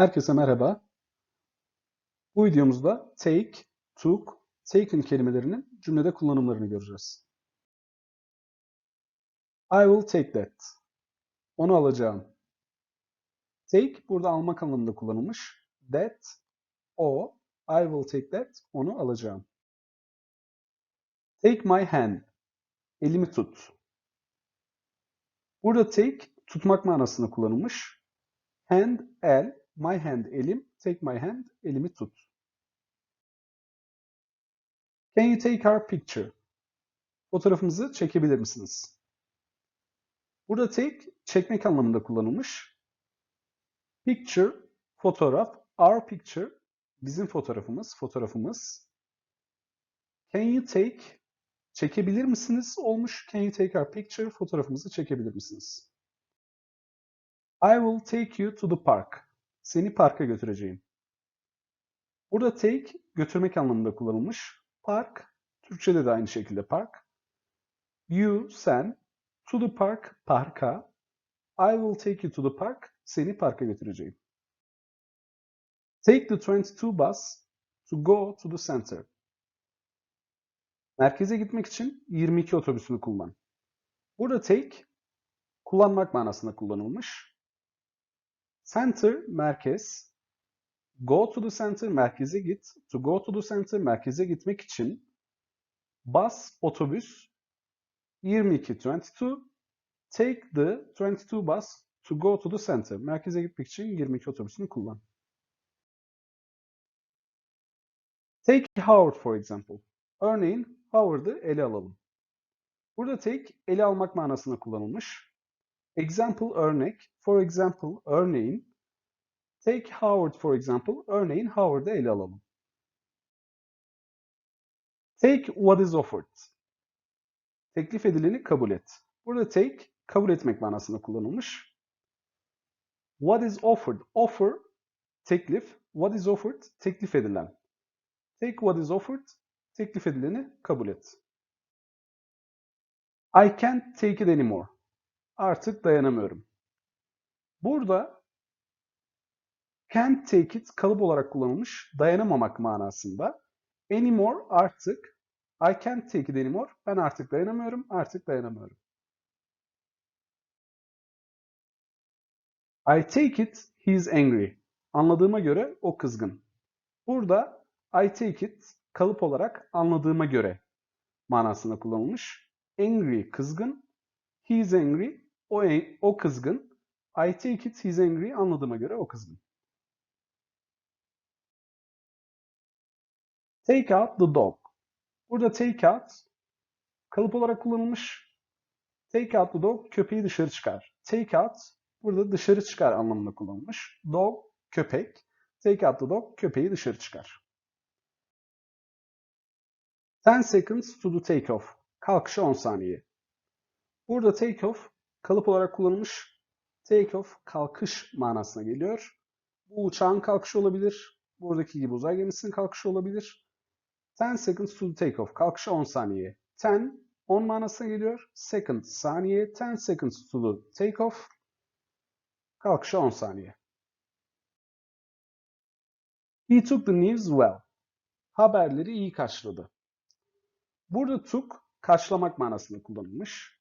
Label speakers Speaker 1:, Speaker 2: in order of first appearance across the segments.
Speaker 1: Herkese merhaba. Bu videomuzda take, took, taken kelimelerinin cümlede kullanımlarını göreceğiz. I will take that. Onu alacağım. Take burada almak anlamında kullanılmış. That, o, I will take that, onu alacağım. Take my hand. Elimi tut. Burada take, tutmak manasında kullanılmış. Hand, el, My hand elim. Take my hand. Elimi tut. Can you take our picture? Fotoğrafımızı çekebilir misiniz? Burada take çekmek anlamında kullanılmış. Picture fotoğraf. Our picture bizim fotoğrafımız, fotoğrafımız. Can you take çekebilir misiniz olmuş. Can you take our picture? Fotoğrafımızı çekebilir misiniz? I will take you to the park. Seni parka götüreceğim. Burada take götürmek anlamında kullanılmış. Park, Türkçede de aynı şekilde park. You, sen, to the park, parka. I will take you to the park, seni parka götüreceğim. Take the 22 bus to go to the center. Merkeze gitmek için 22 otobüsünü kullan. Burada take kullanmak manasında kullanılmış. Center merkez. Go to the center merkeze git. To go to the center merkeze gitmek için bus otobüs 22 22 take the 22 bus to go to the center. Merkeze gitmek için 22 otobüsünü kullan. Take Howard for example. Örneğin Howard'ı ele alalım. Burada take ele almak manasında kullanılmış. Example örnek. For example örneğin. Take Howard for example. Örneğin Howard'ı ele alalım. Take what is offered. Teklif edileni kabul et. Burada take kabul etmek manasında kullanılmış. What is offered? Offer teklif. What is offered? Teklif edilen. Take what is offered. Teklif edileni kabul et. I can't take it anymore. Artık dayanamıyorum. Burada can't take it kalıp olarak kullanılmış dayanamamak manasında. Anymore artık. I can't take it anymore. Ben artık dayanamıyorum. Artık dayanamıyorum. I take it he is angry. Anladığıma göre o kızgın. Burada I take it kalıp olarak anladığıma göre manasında kullanılmış. Angry kızgın. He is angry. O, o kızgın. I take it he is angry. Anladığıma göre o kızgın. Take out the dog. Burada take out kalıp olarak kullanılmış. Take out the dog köpeği dışarı çıkar. Take out burada dışarı çıkar anlamında kullanılmış. Dog köpek. Take out the dog köpeği dışarı çıkar. 10 seconds to the take off. Kalkışa 10 saniye. Burada take off kalıp olarak kullanılmış. Take off kalkış manasına geliyor. Bu uçağın kalkışı olabilir. Buradaki gibi uzay gemisinin kalkışı olabilir. 10 seconds to take off. Kalkışa 10 saniye. 10 10 manasına geliyor. Second saniye. 10 seconds to the take off. Kalkışa 10 saniye. He took the news well. Haberleri iyi karşıladı. Burada took karşılamak manasında kullanılmış.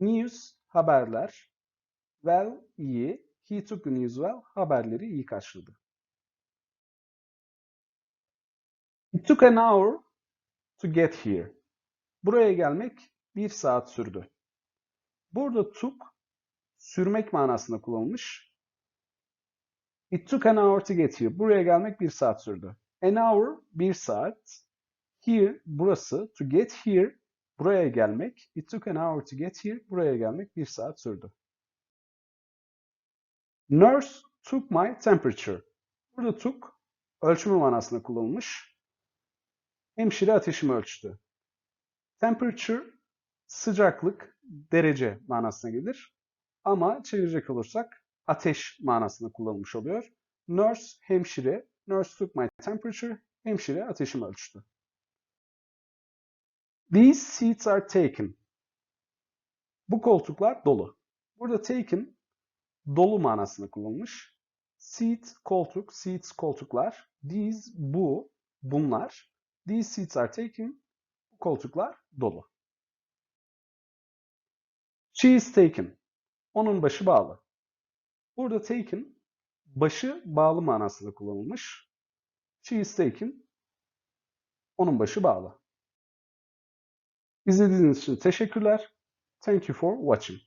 Speaker 1: News haberler. Well iyi. He took the news well. Haberleri iyi karşıladı. It took an hour to get here. Buraya gelmek bir saat sürdü. Burada took sürmek manasında kullanılmış. It took an hour to get here. Buraya gelmek bir saat sürdü. An hour bir saat. Here burası. To get here buraya gelmek. It took an hour to get here. Buraya gelmek bir saat sürdü. Nurse took my temperature. Burada took ölçümü manasında kullanılmış. Hemşire ateşimi ölçtü. Temperature sıcaklık, derece manasına gelir. Ama çevirecek olursak ateş manasında kullanılmış oluyor. Nurse hemşire, nurse took my temperature, hemşire ateşimi ölçtü. These seats are taken. Bu koltuklar dolu. Burada taken dolu manasında kullanılmış. Seat, koltuk, seats, koltuklar. These, bu, bunlar. These seats are taken. Bu koltuklar dolu. She is taken. Onun başı bağlı. Burada taken, başı bağlı manasında kullanılmış. She is taken. Onun başı bağlı. İzlediğiniz için teşekkürler. Thank you for watching.